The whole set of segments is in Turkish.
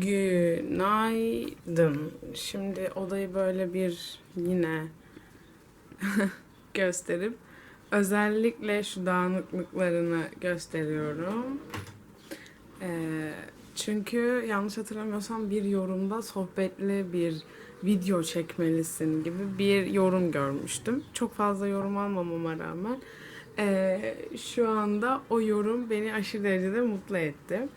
Günaydın. Şimdi odayı böyle bir yine gösterip özellikle şu dağınıklıklarını gösteriyorum. Ee, çünkü yanlış hatırlamıyorsam bir yorumda sohbetli bir video çekmelisin gibi bir yorum görmüştüm. Çok fazla yorum almamama rağmen ee, şu anda o yorum beni aşırı derecede mutlu etti.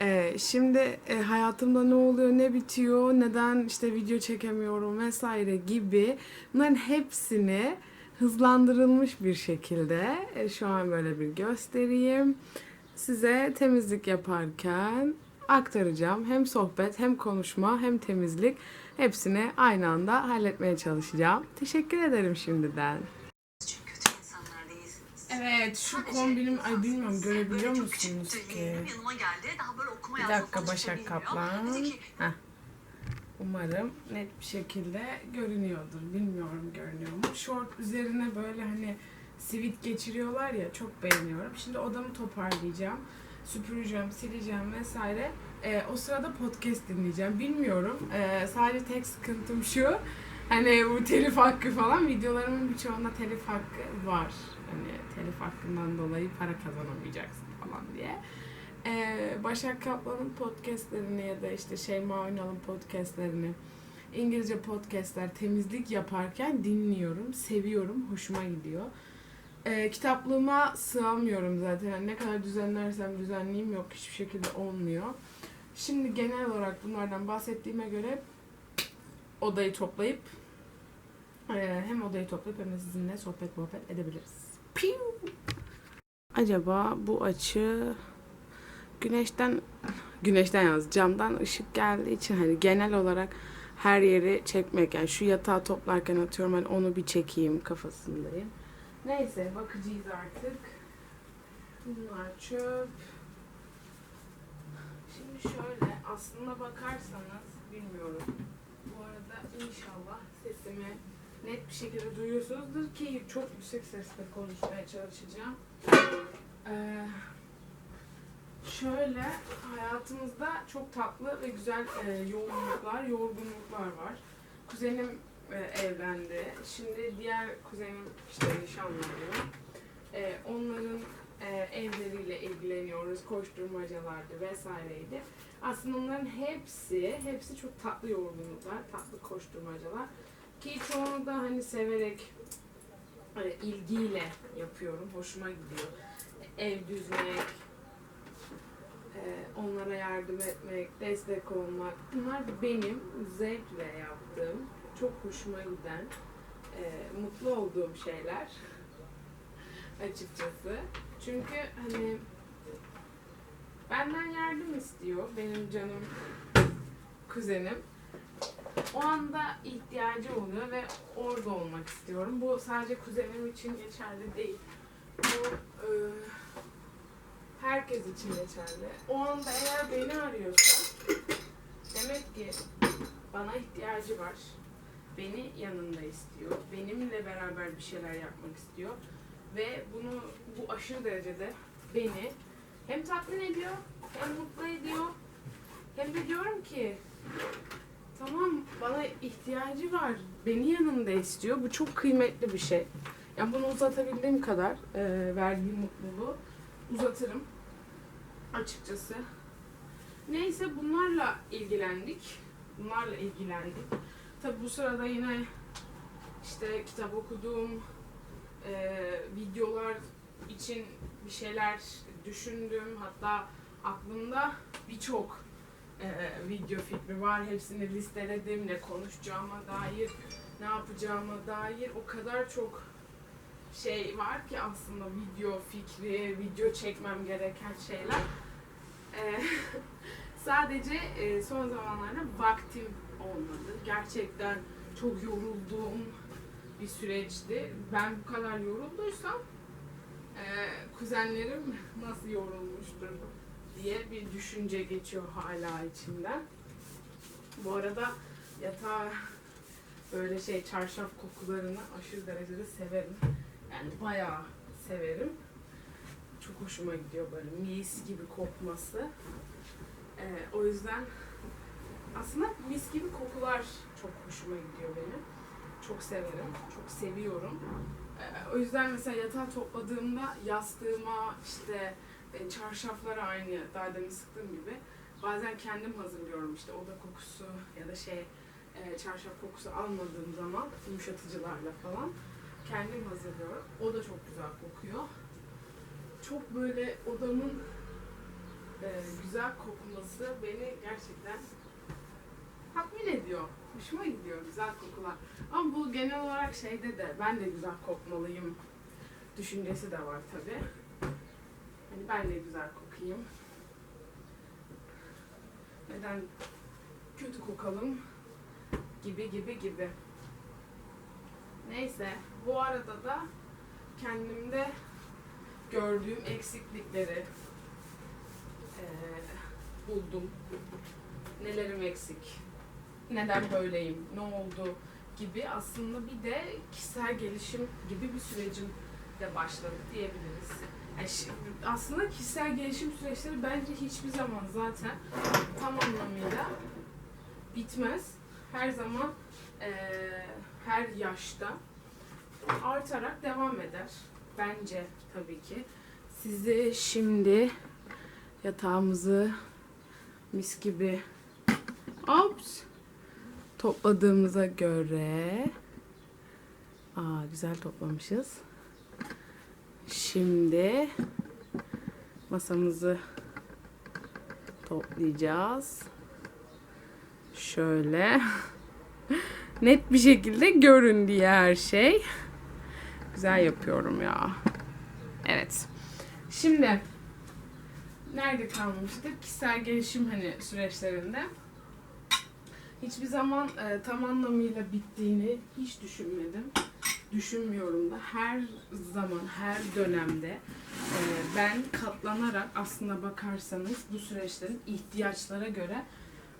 Ee, şimdi e, hayatımda ne oluyor, ne bitiyor, neden işte video çekemiyorum vesaire gibi bunların hepsini hızlandırılmış bir şekilde e, şu an böyle bir göstereyim. Size temizlik yaparken aktaracağım. Hem sohbet, hem konuşma, hem temizlik hepsini aynı anda halletmeye çalışacağım. Teşekkür ederim şimdiden. Çünkü kötü insanlar değilsiniz. Evet, şu kombinim ay bilmiyorum görebiliyor musunuz ki? yeğenim yanıma geldi. Daha böyle okuma Bir dakika Başak. Kaplan. Heh. Umarım net bir şekilde görünüyordur. Bilmiyorum görünüyor mu? Short üzerine böyle hani sivit geçiriyorlar ya çok beğeniyorum. Şimdi odamı toparlayacağım. Süpüreceğim, sileceğim vesaire. Ee, o sırada podcast dinleyeceğim. Bilmiyorum. Ee, sadece tek sıkıntım şu. Hani bu telif hakkı falan videolarımın birçoğunda telif hakkı var. Hani telif hakkından dolayı para kazanamayacaksın falan diye. Ee, Başak Kaplan'ın podcastlerini ya da işte Şeyma Ünal'ın podcastlerini İngilizce podcastler temizlik yaparken dinliyorum, seviyorum, hoşuma gidiyor. Ee, kitaplığıma sığamıyorum zaten. Yani ne kadar düzenlersem düzenleyeyim yok hiçbir şekilde olmuyor. Şimdi genel olarak bunlardan bahsettiğime göre odayı toplayıp e, hem odayı toplayıp hem de sizinle sohbet muhabbet edebiliriz. Piu! Acaba bu açı güneşten güneşten yaz camdan ışık geldiği için hani genel olarak her yeri çekmek yani şu yatağı toplarken atıyorum hani onu bir çekeyim kafasındayım. Neyse bakacağız artık. Bunlar çöp. Şimdi şöyle aslında bakarsanız bilmiyorum. Bu arada inşallah sesimi net bir şekilde duyuyorsunuzdur ki çok yüksek sesle konuşmaya çalışacağım. Ee, Şöyle hayatımızda çok tatlı ve güzel e, yoğunluklar, yorgunluklar var. Kuzenim e, evlendi. Şimdi diğer kuzenim işte nişanlanıyor. E, onların evleriyle ilgileniyoruz. Koşturmacalardı vesaireydi. Aslında onların hepsi, hepsi çok tatlı yorgunluklar, tatlı koşturmacalar. Ki çoğunu da hani severek, hani ilgiyle yapıyorum. Hoşuma gidiyor. Ev düzmek, ee, onlara yardım etmek, destek olmak. Bunlar benim zevkle yaptığım, çok hoşuma giden, e, mutlu olduğum şeyler açıkçası. Çünkü hani benden yardım istiyor benim canım kuzenim. O anda ihtiyacı oluyor ve orada olmak istiyorum. Bu sadece kuzenim için geçerli değil. Bu e, herkes için geçerli. O anda eğer beni arıyorsa demek ki bana ihtiyacı var. Beni yanında istiyor. Benimle beraber bir şeyler yapmak istiyor. Ve bunu bu aşırı derecede beni hem tatmin ediyor, hem mutlu ediyor. Hem de diyorum ki tamam bana ihtiyacı var. Beni yanında istiyor. Bu çok kıymetli bir şey. Yani bunu uzatabildiğim kadar e, verdiğim mutluluğu uzatırım açıkçası. Neyse bunlarla ilgilendik. Bunlarla ilgilendik. Tabi bu sırada yine işte kitap okuduğum videolar için bir şeyler düşündüm. Hatta aklımda birçok e, video fikri var. Hepsini listeledim. Ne konuşacağıma dair, ne yapacağıma dair o kadar çok şey var ki aslında video fikri, video çekmem gereken şeyler. Ee, sadece e, son zamanlarda vaktim olmadı. Gerçekten çok yorulduğum bir süreçti. Ben bu kadar yorulduysam e, kuzenlerim nasıl yorulmuştur diye bir düşünce geçiyor hala içimden. Bu arada yatağı böyle şey çarşaf kokularını aşırı derecede severim. Yani bayağı severim. Çok hoşuma gidiyor böyle mis gibi kokması. Ee, o yüzden aslında mis gibi kokular çok hoşuma gidiyor benim. Çok severim, çok seviyorum. Ee, o yüzden mesela yatağı topladığımda yastığıma işte e, çarşaflara aynı daha demin sıktığım gibi bazen kendim hazırlıyorum işte oda kokusu ya da şey e, çarşaf kokusu almadığım zaman yumuşatıcılarla falan kendim hazırlıyorum. O da çok güzel kokuyor. Çok böyle odamın e, güzel kokması beni gerçekten tatmin ediyor. Hoşuma gidiyor güzel kokular. Ama bu genel olarak şeyde de ben de güzel kokmalıyım düşüncesi de var tabi. Hani ben de güzel kokayım. Neden kötü kokalım gibi gibi gibi. Neyse bu arada da kendimde gördüğüm eksiklikleri eee, buldum. Nelerim eksik, neden böyleyim, ne oldu gibi aslında bir de kişisel gelişim gibi bir sürecim de başladı diyebiliriz. Şi- aslında kişisel gelişim süreçleri bence hiçbir zaman zaten tam anlamıyla bitmez. Her zaman eee, her yaşta artarak devam eder. Bence tabii ki. Sizi şimdi yatağımızı mis gibi ops topladığımıza göre Aa güzel toplamışız. Şimdi masamızı toplayacağız. Şöyle net bir şekilde görün diye her şey. Güzel yapıyorum ya. Evet. Şimdi nerede kalmıştık? Kişisel gelişim hani süreçlerinde. Hiçbir zaman e, tam anlamıyla bittiğini hiç düşünmedim. Düşünmüyorum da her zaman, her dönemde e, ben katlanarak aslında bakarsanız bu süreçlerin ihtiyaçlara göre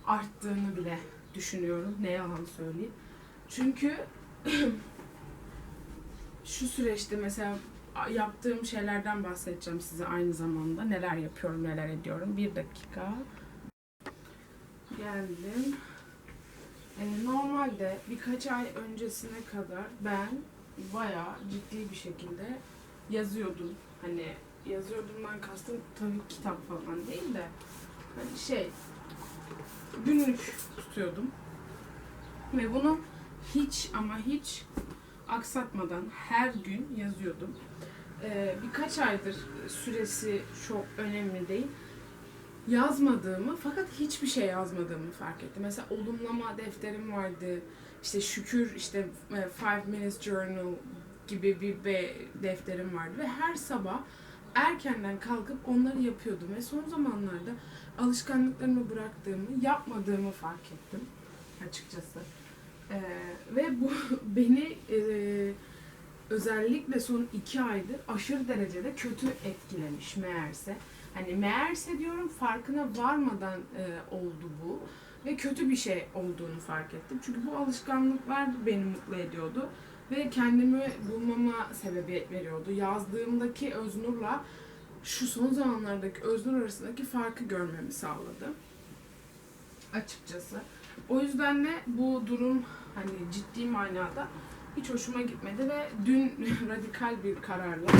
arttığını bile düşünüyorum. Ne yalan söyleyeyim. Çünkü şu süreçte mesela yaptığım şeylerden bahsedeceğim size aynı zamanda. Neler yapıyorum, neler ediyorum. Bir dakika. Geldim. Ee, normalde birkaç ay öncesine kadar ben bayağı ciddi bir şekilde yazıyordum. Hani yazıyordumdan kastım tabii kitap falan değil de hani şey günlük tutuyordum. Ve bunu hiç ama hiç aksatmadan her gün yazıyordum. Ee, birkaç aydır süresi çok önemli değil. Yazmadığımı fakat hiçbir şey yazmadığımı fark ettim. Mesela olumlama defterim vardı. İşte şükür işte e, Five Minutes Journal gibi bir be- defterim vardı ve her sabah erkenden kalkıp onları yapıyordum ve son zamanlarda alışkanlıklarımı bıraktığımı, yapmadığımı fark ettim açıkçası. Ee, ve bu beni e, özellikle son iki aydır aşırı derecede kötü etkilemiş meğerse. Hani meğerse diyorum farkına varmadan e, oldu bu ve kötü bir şey olduğunu fark ettim. Çünkü bu alışkanlıklar beni mutlu ediyordu ve kendimi bulmama sebebiyet veriyordu. Yazdığımdaki Öznur'la şu son zamanlardaki Öznur arasındaki farkı görmemi sağladı. Açıkçası. O yüzden de bu durum hani ciddi manada hiç hoşuma gitmedi ve dün radikal bir kararla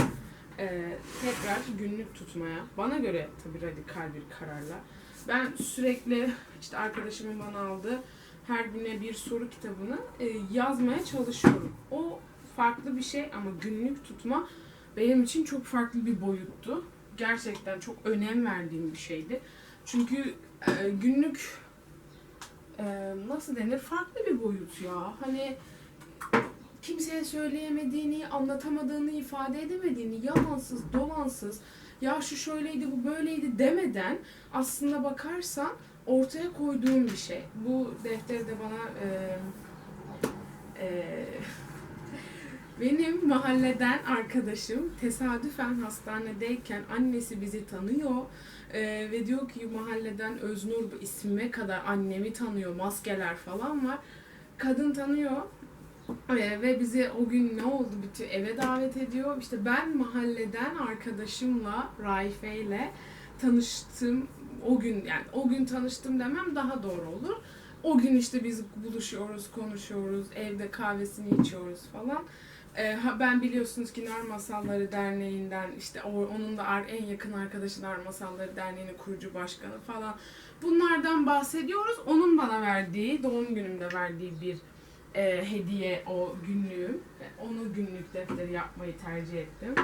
e, tekrar günlük tutmaya, bana göre tabii radikal bir kararla. Ben sürekli işte arkadaşımın bana aldığı her güne bir soru kitabını e, yazmaya çalışıyorum. O farklı bir şey ama günlük tutma benim için çok farklı bir boyuttu. Gerçekten çok önem verdiğim bir şeydi. Çünkü e, günlük e, nasıl denir farklı bir boyut ya. Hani kimseye söyleyemediğini, anlatamadığını, ifade edemediğini, yalansız, dolansız, ya şu şöyleydi, bu böyleydi demeden aslında bakarsan ortaya koyduğum bir şey. Bu defteri de bana e, e, benim mahalleden arkadaşım tesadüfen hastanedeyken annesi bizi tanıyor e, ve diyor ki mahalleden Öznur ismime kadar annemi tanıyor, maskeler falan var. Kadın tanıyor ee, ve bizi o gün ne oldu bütün eve davet ediyor. İşte ben mahalleden arkadaşımla Raife ile tanıştım. O gün yani o gün tanıştım demem daha doğru olur. O gün işte biz buluşuyoruz, konuşuyoruz, evde kahvesini içiyoruz falan. Ee, ben biliyorsunuz ki Nar Masalları Derneği'nden işte onun da en yakın arkadaşı Nar Masalları Derneği'nin kurucu başkanı falan. Bunlardan bahsediyoruz. Onun bana verdiği, doğum günümde verdiği bir e, hediye o günlüğüm. E, Onu günlük defteri yapmayı tercih ettim.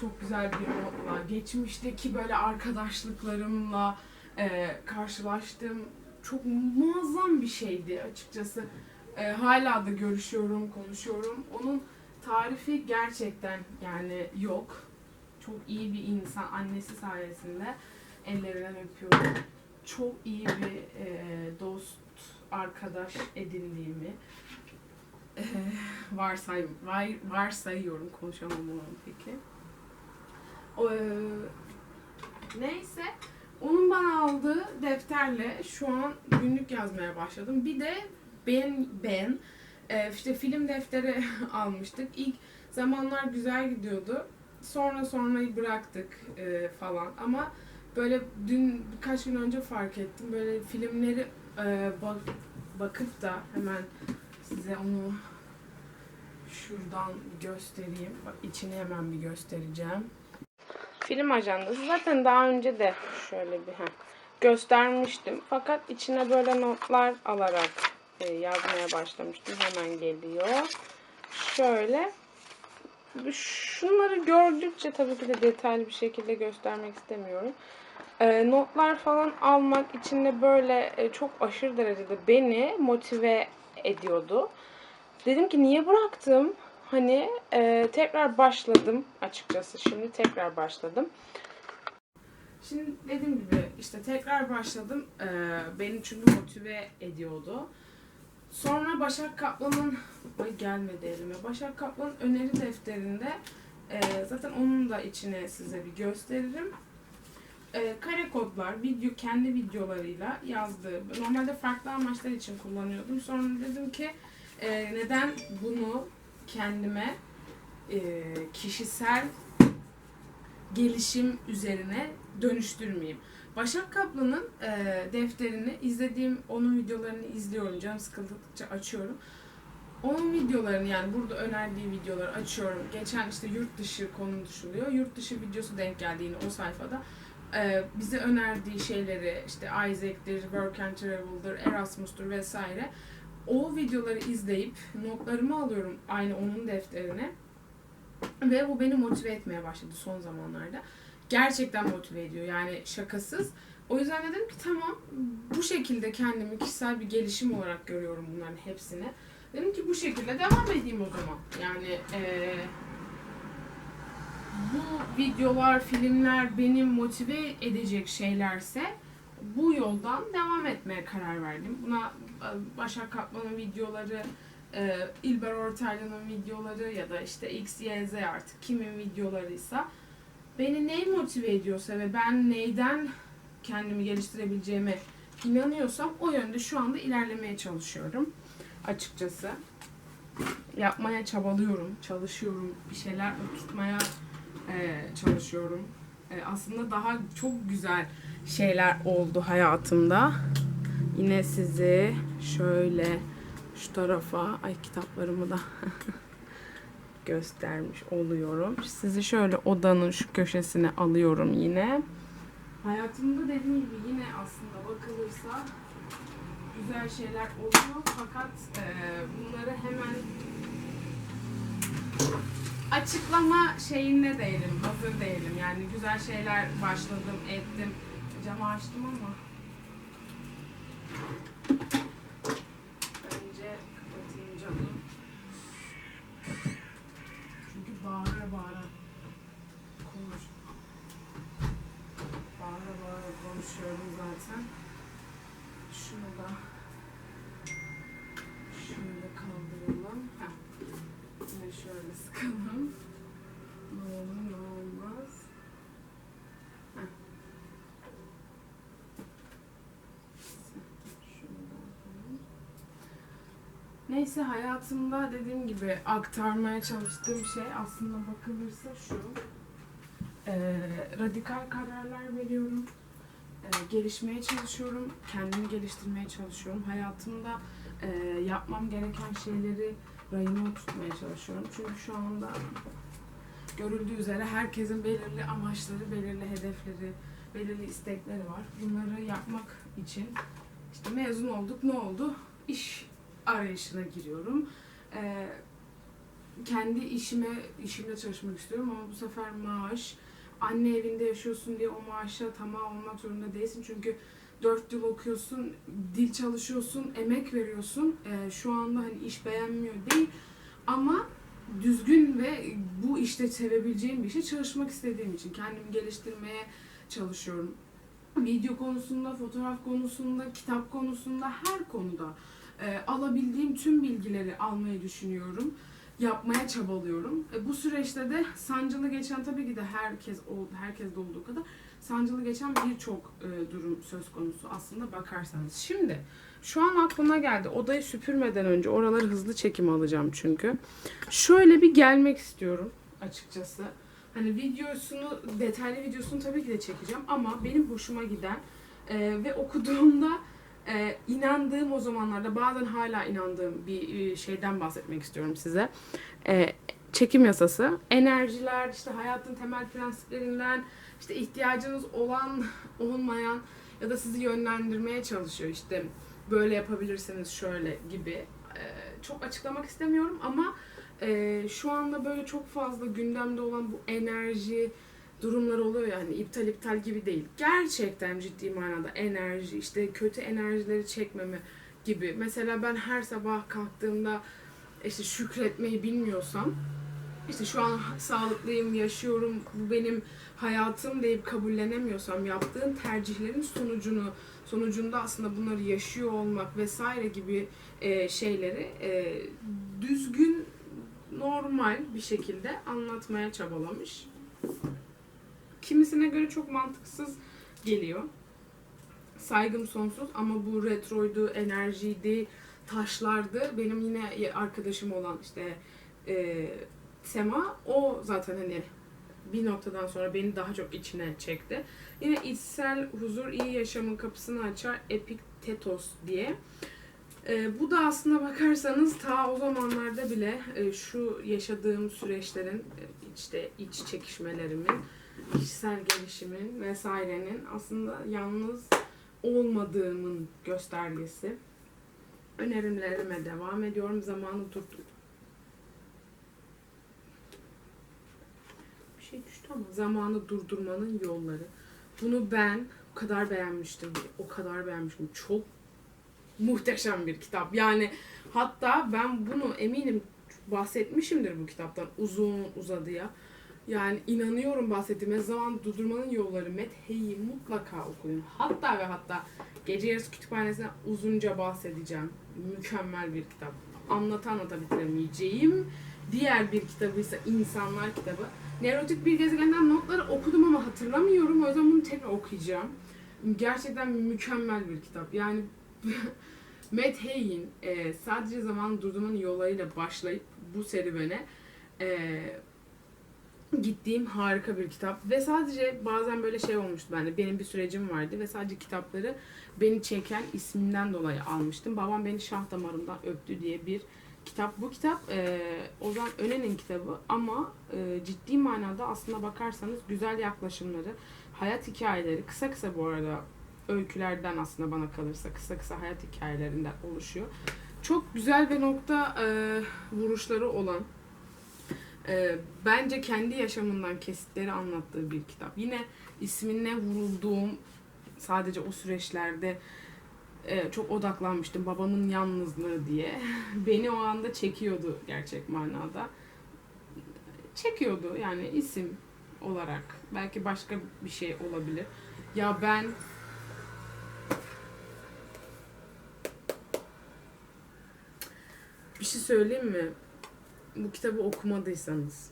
Çok güzel bir notla. Geçmişteki böyle arkadaşlıklarımla e, karşılaştığım çok muazzam bir şeydi açıkçası. E, hala da görüşüyorum, konuşuyorum. Onun tarifi gerçekten yani yok. Çok iyi bir insan annesi sayesinde ellerinden öpüyorum. Çok iyi bir e, dost, arkadaş edindiğimi e, varsay, vay, varsayıyorum. Konuşamam onu peki. O, e, neyse onun bana aldığı defterle şu an günlük yazmaya başladım. Bir de ben ben e, işte film defteri almıştık. İlk zamanlar güzel gidiyordu. Sonra sonrayı bıraktık e, falan ama böyle dün birkaç gün önce fark ettim. Böyle filmleri e, bak, bakıp da hemen size onu şuradan göstereyim. Bak içini hemen bir göstereceğim. Film ajandası zaten daha önce de şöyle bir heh, göstermiştim. Fakat içine böyle notlar alarak e, yazmaya başlamıştım. Hemen geliyor. Şöyle şunları gördükçe tabii ki de detaylı bir şekilde göstermek istemiyorum. E, notlar falan almak içinde böyle e, çok aşırı derecede beni motive ediyordu. Dedim ki niye bıraktım? Hani e, tekrar başladım açıkçası. Şimdi tekrar başladım. Şimdi dediğim gibi işte tekrar başladım. E, beni çünkü motive ediyordu. Sonra Başak Kaplan'ın ay gelmedi elime. Başak Kaplan'ın öneri defterinde e, zaten onun da içine size bir gösteririm. E, kare kodlar, video kendi videolarıyla yazdığı. Normalde farklı amaçlar için kullanıyordum. Sonra dedim ki e, neden bunu kendime e, kişisel gelişim üzerine dönüştürmeyeyim. Başak Kaplan'ın e, defterini izlediğim, onun videolarını izliyorum. Canım sıkıldıkça açıyorum. Onun videolarını yani burada önerdiği videoları açıyorum. Geçen işte yurt dışı konuşuluyor. Yurt dışı videosu denk geldi yine o sayfada. E, bize önerdiği şeyleri işte Isaac'tir, Work and Travel'dır, Erasmus'tur vesaire. O videoları izleyip notlarımı alıyorum aynı onun defterine. Ve bu beni motive etmeye başladı son zamanlarda. Gerçekten motive ediyor yani şakasız. O yüzden dedim ki tamam bu şekilde kendimi kişisel bir gelişim olarak görüyorum bunların hepsini. Dedim ki bu şekilde devam edeyim o zaman. Yani eee, bu videolar, filmler beni motive edecek şeylerse bu yoldan devam etmeye karar verdim. Buna e, Başak Kaplan'ın videoları, e, İlber Ortaylı'nın videoları ya da işte X, Y, Z artık kimin videolarıysa beni ney motive ediyorsa ve ben neyden kendimi geliştirebileceğime inanıyorsam o yönde şu anda ilerlemeye çalışıyorum açıkçası. Yapmaya çabalıyorum, çalışıyorum, bir şeyler tutmaya e, çalışıyorum. E, aslında daha çok güzel şeyler oldu hayatımda. Yine sizi şöyle şu tarafa, ay kitaplarımı da göstermiş oluyorum. Sizi şöyle odanın şu köşesine alıyorum yine. Hayatımda dediğim gibi yine aslında bakılırsa güzel şeyler oluyor fakat e, bunları hemen açıklama şeyinde değilim, hazır değilim. Yani güzel şeyler başladım, ettim. Camı açtım ama önce kapatayım camı. Çünkü bağıra bağıra konuş. Bağıra bağıra konuşuyorum zaten. Şunu da şöyle kaldıralım. Heh. Yine şöyle sıkalım. Ne olur ne olmaz. Heh. Şunu da yapalım. Neyse hayatımda dediğim gibi aktarmaya çalıştığım şey aslında bakılırsa şu. Ee, radikal kararlar veriyorum. e, gelişmeye çalışıyorum. Kendimi geliştirmeye çalışıyorum. Hayatımda e, yapmam gereken şeyleri rayına oturtmaya çalışıyorum. Çünkü şu anda görüldüğü üzere herkesin belirli amaçları, belirli hedefleri, belirli istekleri var. Bunları yapmak için işte mezun olduk, ne oldu? İş arayışına giriyorum. Ee, kendi işime, işimde çalışmak istiyorum ama bu sefer maaş, anne evinde yaşıyorsun diye o maaşa tamam olmak zorunda değilsin. Çünkü 4 yıl okuyorsun, dil çalışıyorsun, emek veriyorsun. Ee, şu anda hani iş beğenmiyor değil ama düzgün ve bu işte sevebileceğim bir şey çalışmak istediğim için kendimi geliştirmeye çalışıyorum. Video konusunda, fotoğraf konusunda, kitap konusunda her konuda e, alabildiğim tüm bilgileri almayı düşünüyorum. Yapmaya çabalıyorum. E, bu süreçte de sancılı geçen tabii ki de herkes oldu, herkes de olduğu kadar sancılı geçen birçok e, durum söz konusu aslında bakarsanız. Şimdi şu an aklıma geldi. Odayı süpürmeden önce oraları hızlı çekim alacağım çünkü. Şöyle bir gelmek istiyorum açıkçası. Hani videosunu, detaylı videosunu tabii ki de çekeceğim ama benim hoşuma giden e, ve okuduğumda e, inandığım o zamanlarda bazen hala inandığım bir e, şeyden bahsetmek istiyorum size. E, çekim yasası, enerjiler, işte hayatın temel prensiplerinden, işte ihtiyacınız olan, olmayan ya da sizi yönlendirmeye çalışıyor. İşte böyle yapabilirsiniz şöyle gibi. E, çok açıklamak istemiyorum ama e, şu anda böyle çok fazla gündemde olan bu enerji durumları oluyor yani iptal iptal gibi değil. Gerçekten ciddi manada enerji işte kötü enerjileri çekmeme gibi. Mesela ben her sabah kalktığımda işte şükretmeyi bilmiyorsam işte şu an sağlıklıyım, yaşıyorum, bu benim hayatım deyip kabullenemiyorsam yaptığım tercihlerin sonucunu sonucunda aslında bunları yaşıyor olmak vesaire gibi e, şeyleri e, düzgün normal bir şekilde anlatmaya çabalamış. Kimisine göre çok mantıksız geliyor. Saygım sonsuz ama bu retroydu, enerjiydi, taşlardı. Benim yine arkadaşım olan işte e, Sema o zaten hani bir noktadan sonra beni daha çok içine çekti. Yine içsel huzur iyi yaşamın kapısını açar Epiktetos diye. E, bu da aslına bakarsanız ta o zamanlarda bile e, şu yaşadığım süreçlerin e, işte iç çekişmelerimin, kişisel gelişimin vesairenin aslında yalnız olmadığımın göstergesi. Önerimlerime devam ediyorum. Zamanı tuttum. Bir şey düştü ama zamanı durdurmanın yolları. Bunu ben o kadar beğenmiştim o kadar beğenmiştim. Çok muhteşem bir kitap. Yani hatta ben bunu eminim bahsetmişimdir bu kitaptan uzun uzadıya. Yani inanıyorum bahsettiğime zaman durdurmanın yolları Matt Haig'i mutlaka okuyun. Hatta ve hatta Gece Yarısı Kütüphanesi'ne uzunca bahsedeceğim. Mükemmel bir kitap. Anlata anlata bitiremeyeceğim. Diğer bir kitabı ise İnsanlar kitabı. Neurotik bir gezegenden notları okudum ama hatırlamıyorum. O yüzden bunu tekrar okuyacağım. Gerçekten mükemmel bir kitap. Yani Matt Haig'in e, sadece zaman durdurmanın yollarıyla başlayıp bu serüvene e, gittiğim harika bir kitap ve sadece bazen böyle şey olmuştu bende benim bir sürecim vardı ve sadece kitapları beni çeken isminden dolayı almıştım. Babam beni şah damarımdan öptü diye bir kitap. Bu kitap e, Ozan Önen'in kitabı ama e, ciddi manada aslına bakarsanız güzel yaklaşımları, hayat hikayeleri kısa kısa bu arada öykülerden aslında bana kalırsa kısa kısa hayat hikayelerinden oluşuyor. Çok güzel ve nokta e, vuruşları olan e, bence kendi yaşamından kesitleri anlattığı bir kitap. Yine ismine vurulduğum sadece o süreçlerde e, çok odaklanmıştım babamın yalnızlığı diye. Beni o anda çekiyordu gerçek manada. Çekiyordu yani isim olarak. Belki başka bir şey olabilir. Ya ben bir şey söyleyeyim mi? Bu kitabı okumadıysanız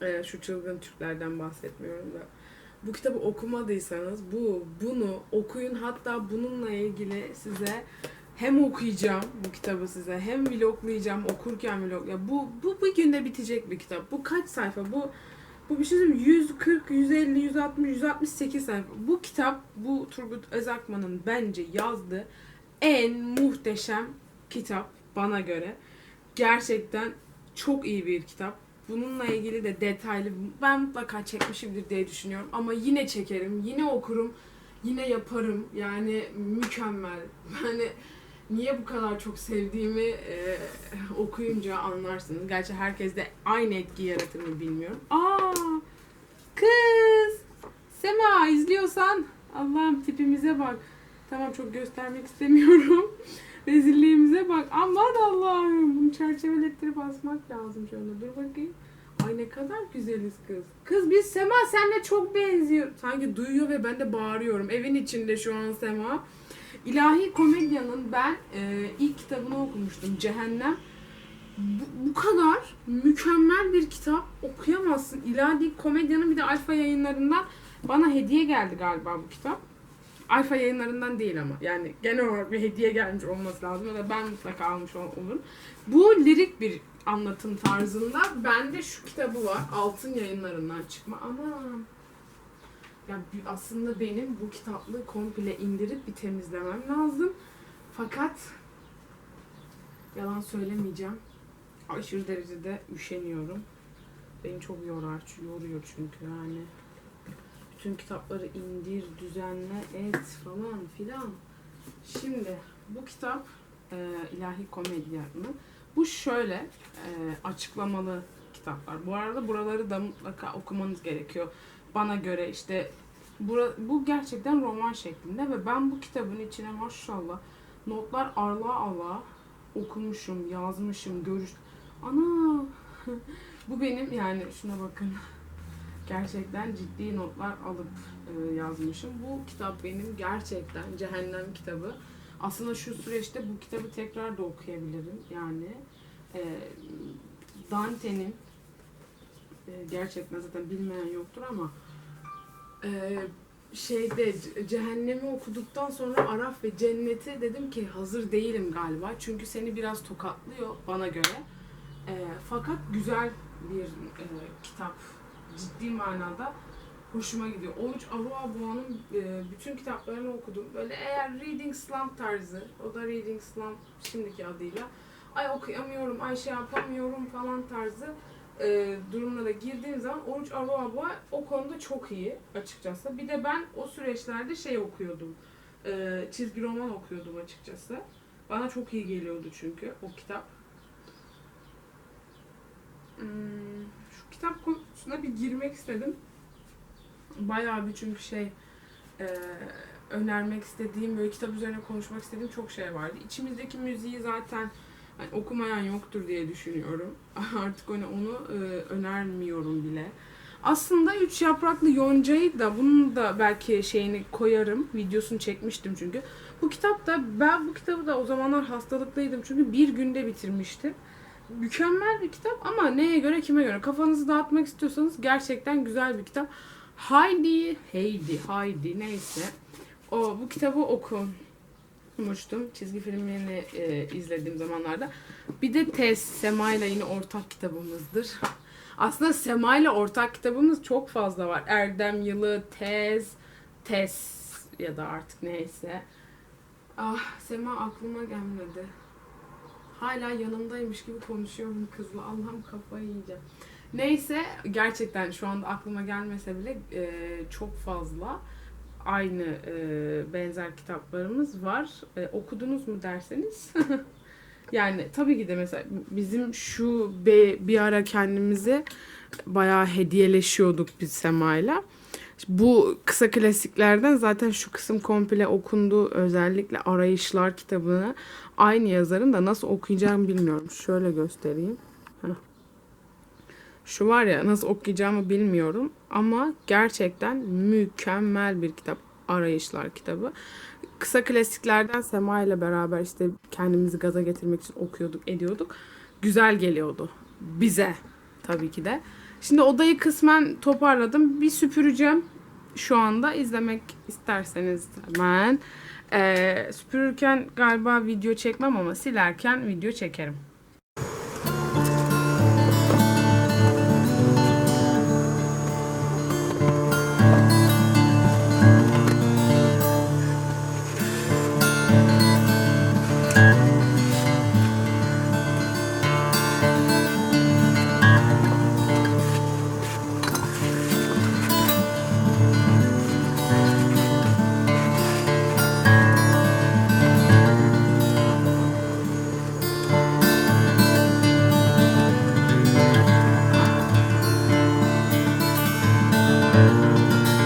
e, şu çılgın Türklerden bahsetmiyorum da bu kitabı okumadıysanız bu bunu okuyun hatta bununla ilgili size hem okuyacağım bu kitabı size hem vloglayacağım okurken vlog ya bu bu bir günde bitecek bir kitap. Bu kaç sayfa? Bu Bu bir şey söyleyeyim mi? 140, 150, 160, 168 sayfa. Bu kitap bu Turgut Özakman'ın bence yazdığı en muhteşem kitap bana göre. Gerçekten çok iyi bir kitap. Bununla ilgili de detaylı ben mutlaka çekmişimdir diye düşünüyorum. Ama yine çekerim, yine okurum, yine yaparım. Yani mükemmel. Yani niye bu kadar çok sevdiğimi e, okuyunca anlarsınız. Gerçi herkes de aynı etki yaratır mı bilmiyorum. Aa! Kız! Sema izliyorsan Allah'ım tipimize bak. Tamam çok göstermek istemiyorum. Rezilliğimize bak. Aman Allah'ım. Bunu çerçeveletleri basmak lazım şöyle. Dur bakayım. Ay ne kadar güzeliz kız. Kız biz Sema senle çok benziyor. Sanki duyuyor ve ben de bağırıyorum. Evin içinde şu an Sema. İlahi Komedyanın ben e, ilk kitabını okumuştum. Cehennem. Bu, bu kadar mükemmel bir kitap okuyamazsın. İlahi Komedyanın bir de Alfa yayınlarından bana hediye geldi galiba bu kitap. Alfa yayınlarından değil ama. Yani genel olarak bir hediye gelmiş olması lazım. Ya da ben mutlaka almış ol- olurum. Bu lirik bir anlatım tarzında. Bende şu kitabı var. Altın yayınlarından çıkma. Aman. Ya aslında benim bu kitaplığı komple indirip bir temizlemem lazım. Fakat yalan söylemeyeceğim. Aşırı derecede üşeniyorum. Beni çok yorar, yoruyor çünkü yani. Bütün kitapları indir, düzenle, et falan filan. Şimdi bu kitap e, İlahi Komedyanı. Bu şöyle e, açıklamalı kitaplar. Bu arada buraları da mutlaka okumanız gerekiyor. Bana göre işte bura, bu gerçekten roman şeklinde ve ben bu kitabın içine maşallah notlar arla arla okumuşum, yazmışım, görüş. Ana bu benim yani şuna bakın. Gerçekten ciddi notlar alıp e, yazmışım. Bu kitap benim gerçekten cehennem kitabı. Aslında şu süreçte bu kitabı tekrar da okuyabilirim. Yani e, Dante'nin e, gerçekten zaten bilmeyen yoktur ama e, şeyde ce- cehennemi okuduktan sonra Araf ve Cennet'i dedim ki hazır değilim galiba. Çünkü seni biraz tokatlıyor bana göre. E, fakat güzel bir e, kitap. Ciddi manada hoşuma gidiyor. Oruç Aruabua'nın e, bütün kitaplarını okudum. Böyle eğer Reading Slump tarzı, o da Reading Slump şimdiki adıyla. Ay okuyamıyorum, ay şey yapamıyorum falan tarzı e, durumlara girdiğim zaman Oruç Aruabua o konuda çok iyi açıkçası. Bir de ben o süreçlerde şey okuyordum. E, çizgi roman okuyordum açıkçası. Bana çok iyi geliyordu çünkü o kitap. Hmm, kitap konusuna bir girmek istedim. Bayağı bir çünkü şey e, önermek istediğim, böyle kitap üzerine konuşmak istediğim çok şey vardı. İçimizdeki müziği zaten hani okumayan yoktur diye düşünüyorum. Artık hani onu e, önermiyorum bile. Aslında üç yapraklı yoncayı da bunun da belki şeyini koyarım. Videosunu çekmiştim çünkü. Bu kitap da ben bu kitabı da o zamanlar hastalıklıydım çünkü bir günde bitirmiştim. Mükemmel bir kitap ama neye göre kime göre. Kafanızı dağıtmak istiyorsanız gerçekten güzel bir kitap. Heidi, Heidi, Heidi neyse. O bu kitabı okumuştum. Çizgi filmini e, izlediğim zamanlarda. Bir de Tez, Sema ile yine ortak kitabımızdır. Aslında Sema ile ortak kitabımız çok fazla var. Erdem Yılı, Tez, Tez ya da artık neyse. Ah Sema aklıma gelmedi. Hala yanımdaymış gibi konuşuyorum kızla. Allah'ım kafayı yiyeceğim. Neyse gerçekten şu anda aklıma gelmese bile e, çok fazla aynı e, benzer kitaplarımız var. E, okudunuz mu derseniz yani tabii ki de mesela bizim şu be, bir ara kendimizi bayağı hediyeleşiyorduk biz Sema'yla. Bu kısa klasiklerden zaten şu kısım komple okundu. Özellikle Arayışlar kitabını aynı yazarın da nasıl okuyacağımı bilmiyorum. Şöyle göstereyim. Heh. Şu var ya nasıl okuyacağımı bilmiyorum ama gerçekten mükemmel bir kitap. Arayışlar kitabı. Kısa klasiklerden Sema ile beraber işte kendimizi gaza getirmek için okuyorduk, ediyorduk. Güzel geliyordu bize tabii ki de. Şimdi odayı kısmen toparladım. Bir süpüreceğim şu anda. izlemek isterseniz hemen. Ee, süpürürken galiba video çekmem ama silerken video çekerim.